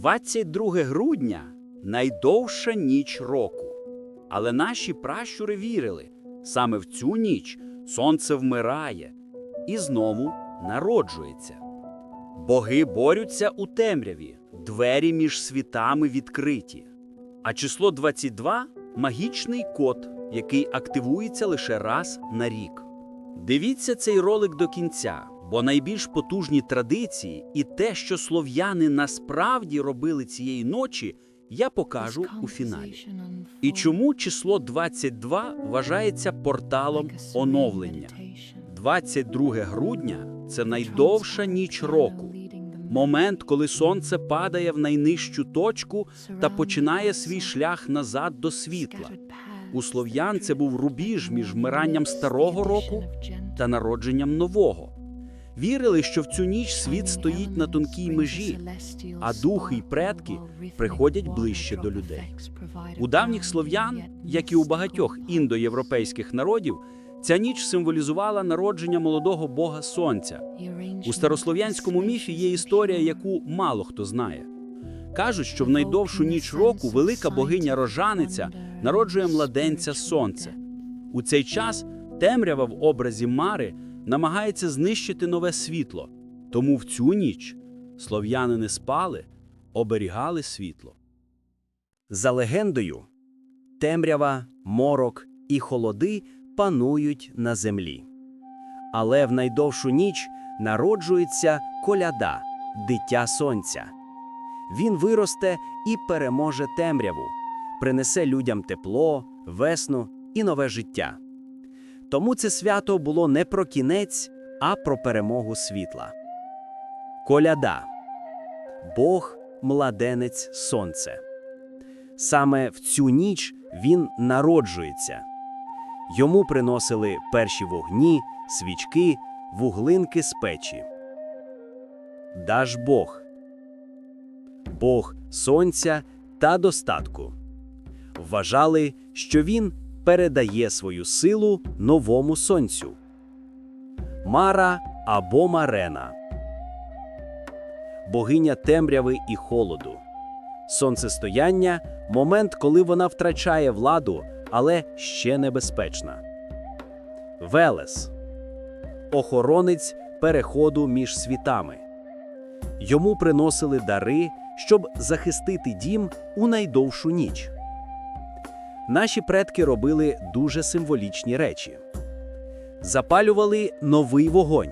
22 грудня найдовша ніч року. Але наші пращури вірили, саме в цю ніч сонце вмирає і знову народжується. Боги борються у темряві, двері між світами відкриті. А число 22 магічний код, який активується лише раз на рік. Дивіться цей ролик до кінця, бо найбільш потужні традиції і те, що слов'яни насправді робили цієї ночі, я покажу у фіналі. І чому число 22 вважається порталом оновлення? 22 грудня це найдовша ніч року. Момент, коли сонце падає в найнижчу точку та починає свій шлях назад до світла. У слов'ян це був рубіж між вмиранням старого року та народженням нового. Вірили, що в цю ніч світ стоїть на тонкій межі, а духи й предки приходять ближче до людей. У давніх слов'ян, як і у багатьох індоєвропейських народів, ця ніч символізувала народження молодого бога сонця. У старослов'янському міфі є історія, яку мало хто знає. Кажуть, що в найдовшу ніч року велика богиня рожаниця народжує младенця сонце. У цей час темрява в образі Мари намагається знищити нове світло. Тому в цю ніч слов'яни не спали, оберігали світло. За легендою, темрява, морок і холоди панують на землі. Але в найдовшу ніч народжується коляда, дитя сонця. Він виросте і переможе темряву, принесе людям тепло, весну і нове життя. Тому це свято було не про кінець, а про перемогу світла. Коляда Бог, младенець Сонце. Саме в цю ніч він народжується. Йому приносили перші вогні, свічки, вуглинки з печі. Даж Бог Бог сонця та достатку. Вважали, що він передає свою силу новому сонцю. Мара або Марена. Богиня темряви і холоду. Сонцестояння момент, коли вона втрачає владу, але ще небезпечна. Велес охоронець переходу між світами. Йому приносили дари, щоб захистити дім у найдовшу ніч. Наші предки робили дуже символічні речі. Запалювали новий вогонь.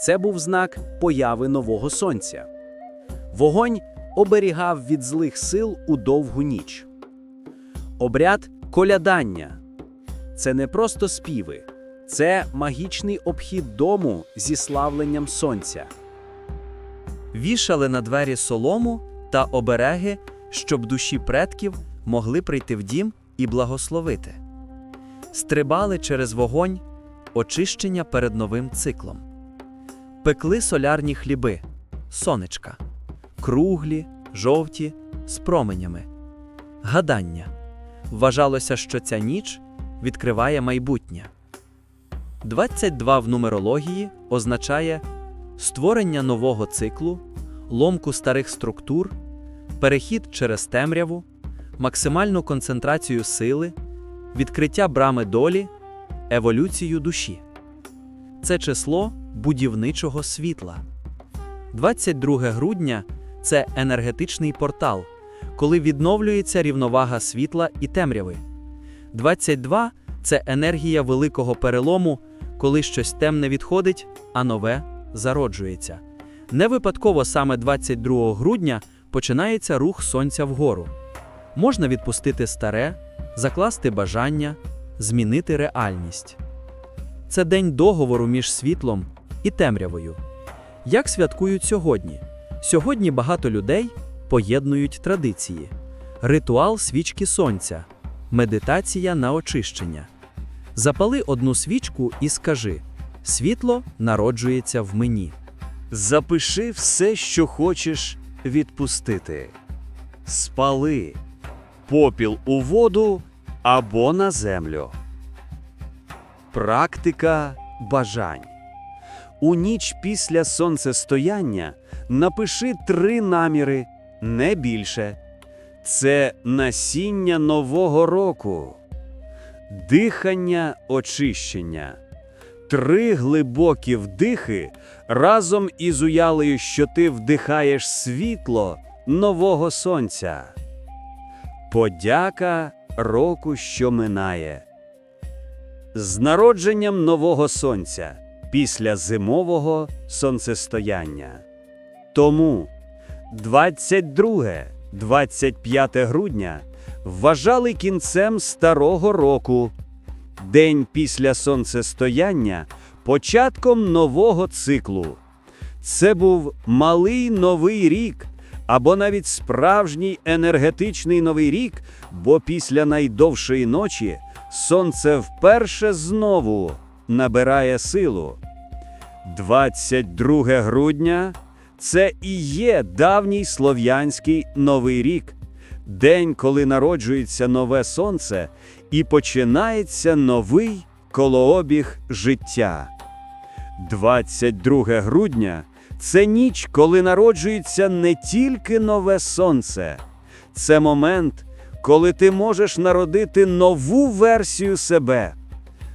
Це був знак появи нового сонця. Вогонь оберігав від злих сил у довгу ніч. Обряд колядання це не просто співи, це магічний обхід дому зі славленням сонця. Вішали на двері солому та обереги, щоб душі предків могли прийти в дім і благословити. Стрибали через вогонь, очищення перед новим циклом. Пекли солярні хліби, сонечка, круглі, жовті, з променями. Гадання. Вважалося, що ця ніч відкриває майбутнє. 22 в нумерології означає створення нового циклу, ломку старих структур, перехід через темряву, максимальну концентрацію сили, відкриття брами долі, еволюцію душі. Це число будівничого світла. 22 грудня це енергетичний портал, коли відновлюється рівновага світла і темряви. 22 це енергія великого перелому, коли щось темне відходить, а нове зароджується. Не випадково саме 22 грудня починається рух сонця вгору. Можна відпустити старе, закласти бажання, змінити реальність. Це день договору між світлом і темрявою. Як святкують сьогодні? Сьогодні багато людей поєднують традиції: ритуал свічки сонця, медитація на очищення. Запали одну свічку і скажи: світло народжується в мені. Запиши все, що хочеш відпустити. Спали попіл у воду або на землю. Практика бажань. У ніч після сонцестояння напиши три наміри не більше. Це насіння нового року, дихання очищення. Три глибокі вдихи разом із уялею, що ти вдихаєш світло нового сонця. Подяка року, що минає. З народженням нового сонця після зимового сонцестояння. Тому 22-25 грудня вважали кінцем старого року, день після сонцестояння початком нового циклу. Це був малий новий рік, або навіть справжній енергетичний новий рік, бо після найдовшої ночі сонце вперше знову набирає силу. 22 грудня це і є давній слов'янський новий рік, день, коли народжується нове сонце і починається новий колообіг життя. 22 грудня це ніч, коли народжується не тільки нове сонце, це момент, коли ти можеш народити нову версію себе.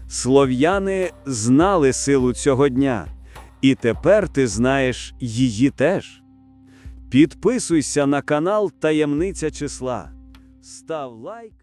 Слов'яни знали силу цього дня, і тепер ти знаєш її теж. Підписуйся на канал Таємниця числа. Став лайк.